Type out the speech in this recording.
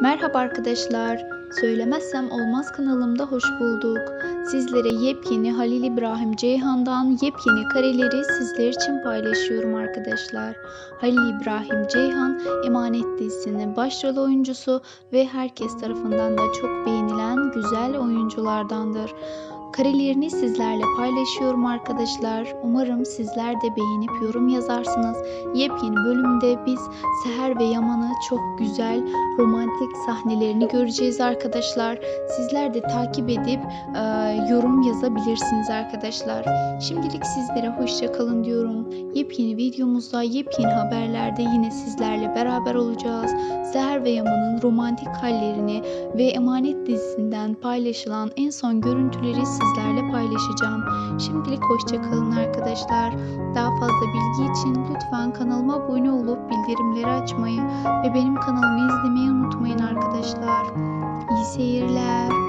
Merhaba arkadaşlar. Söylemezsem olmaz kanalımda hoş bulduk. Sizlere yepyeni Halil İbrahim Ceyhan'dan yepyeni kareleri sizler için paylaşıyorum arkadaşlar. Halil İbrahim Ceyhan Emanet dizisinin başrol oyuncusu ve herkes tarafından da çok beğenilen güzel oyunculardandır. Karelerini sizlerle paylaşıyorum arkadaşlar. Umarım sizler de beğenip yorum yazarsınız. Yepyeni bölümde biz Seher ve Yaman'ı çok güzel romantik sahnelerini göreceğiz arkadaşlar. Sizler de takip edip e, yorum yazabilirsiniz arkadaşlar. Şimdilik sizlere hoşça kalın diyorum. Yepyeni videomuzda, yepyeni haberlerde yine sizlerle beraber olacağız. Ve Yaman'ın romantik hallerini ve Emanet dizisinden paylaşılan en son görüntüleri sizlerle paylaşacağım. Şimdilik hoşça kalın arkadaşlar. Daha fazla bilgi için lütfen kanalıma abone olup bildirimleri açmayı ve benim kanalımı izlemeyi unutmayın arkadaşlar. İyi seyirler.